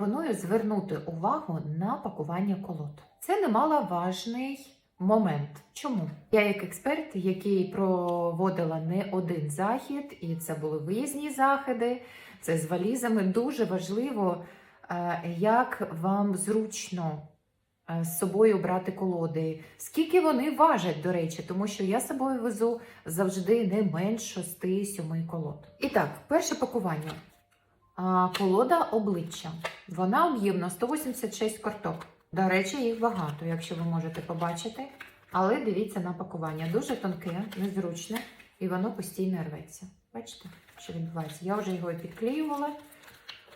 пропоную звернути увагу на пакування колод. Це немаловажний момент. Чому? Я, як експерт, який проводила не один захід, і це були виїзні заходи, це з валізами, дуже важливо, е, як вам зручно е, з собою брати колоди, скільки вони важать, до речі, тому що я собою везу завжди не менш 6-7 колод. І так, перше пакування. Колода обличчя. Вона об'ємна 186 карток. До речі, їх багато, якщо ви можете побачити. Але дивіться на пакування. Дуже тонке, незручне, і воно постійно рветься. Бачите, що відбувається? Я вже його і підклеювала,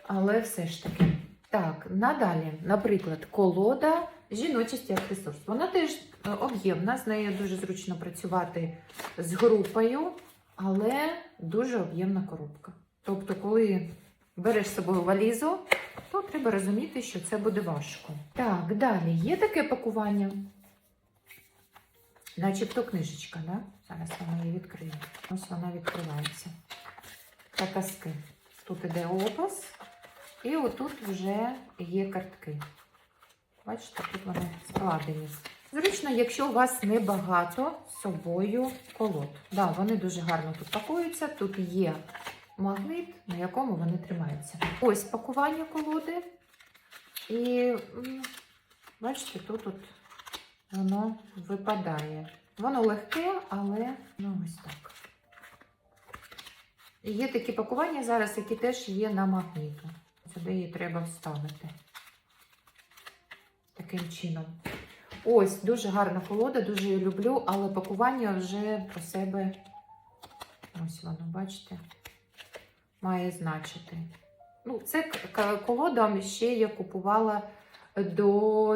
але все ж таки. Так, надалі, наприклад, колода жіночість як ресурс. Вона теж е, об'ємна, з нею дуже зручно працювати з групою, але дуже об'ємна коробка. Тобто, коли береш з собою валізу, то треба розуміти, що це буде важко. Так, далі є таке пакування. Начебто книжечка, да? Зараз вона її відкриє. Ось вона відкривається. Та казки. Тут іде опис, і отут вже є картки. Бачите, тут вони складені. Зручно, якщо у вас небагато з собою колод. Да, вони дуже гарно тут пакуються. Тут є магнит, на якому вони тримаються. Ось пакування колоди. І бачите, тут от воно випадає. Воно легке, але ну ось так. І є такі пакування зараз, які теж є на магніту. Сюди її треба вставити. Таким чином. Ось, дуже гарна колода, дуже її люблю, але пакування вже про себе, ось воно, бачите, має значити. Ну, це колода ще я купувала до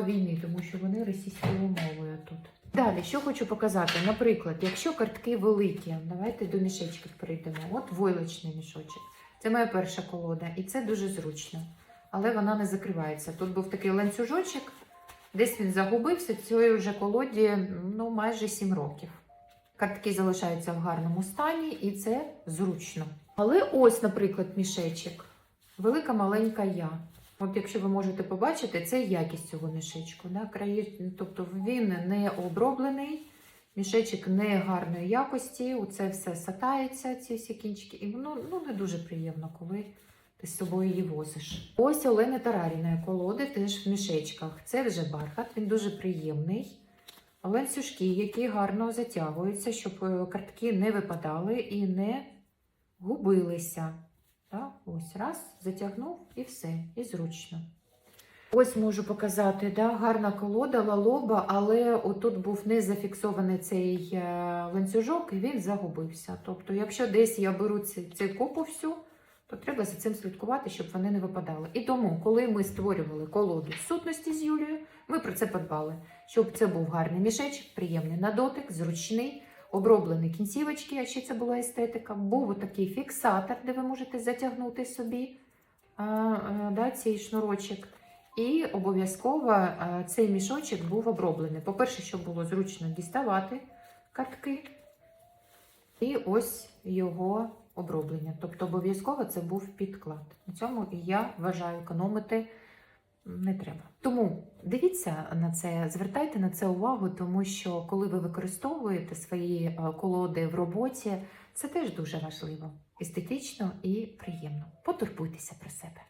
війни, тому що вони російською мовою тут. Далі, що хочу показати. Наприклад, якщо картки великі, давайте до мішечків перейдемо. От войлочний мішочок. Це моя перша колода, і це дуже зручно. Але вона не закривається. Тут був такий ланцюжочок, десь він загубився. Цієї вже колоді ну, майже 7 років. Картки залишаються в гарному стані, і це зручно. Але ось, наприклад, мішечок. Велика маленька я. От якщо ви можете побачити, це якість цього мішечку. Да? Краї, тобто він не оброблений, мішечок не гарної якості, оце все сатається, ці всі кінчики, і воно ну, не дуже приємно, коли ти з собою її возиш. Ось Олени Тараріної колоди теж в мішечках. Це вже бархат, він дуже приємний. Ланцюжки, які гарно затягуються, щоб е, картки не випадали і не губилися. Так, ось раз, затягнув і все, і зручно. Ось можу показати, да, гарна колода, лалоба, але отут був не зафіксований цей е, ланцюжок і він загубився. Тобто, якщо десь я беру цю, цю купу всю, то треба за цим слідкувати, щоб вони не випадали. І тому, коли ми створювали колоду сутності з Юлією, ми про це подбали, щоб це був гарний мішечок, приємний на дотик, зручний оброблені кінцівочки, а ще це була естетика. Був такий фіксатор, де ви можете затягнути собі а, а, да, цей шнурочок. І обов'язково цей мішочок був оброблений. По-перше, щоб було зручно діставати картки. І ось його оброблення. Тобто обов'язково це був підклад. На цьому і я вважаю економити не треба. Тому дивіться на це, звертайте на це увагу, тому що коли ви використовуєте свої е, колоди в роботі, це теж дуже важливо, естетично і приємно. Потурбуйтеся про себе.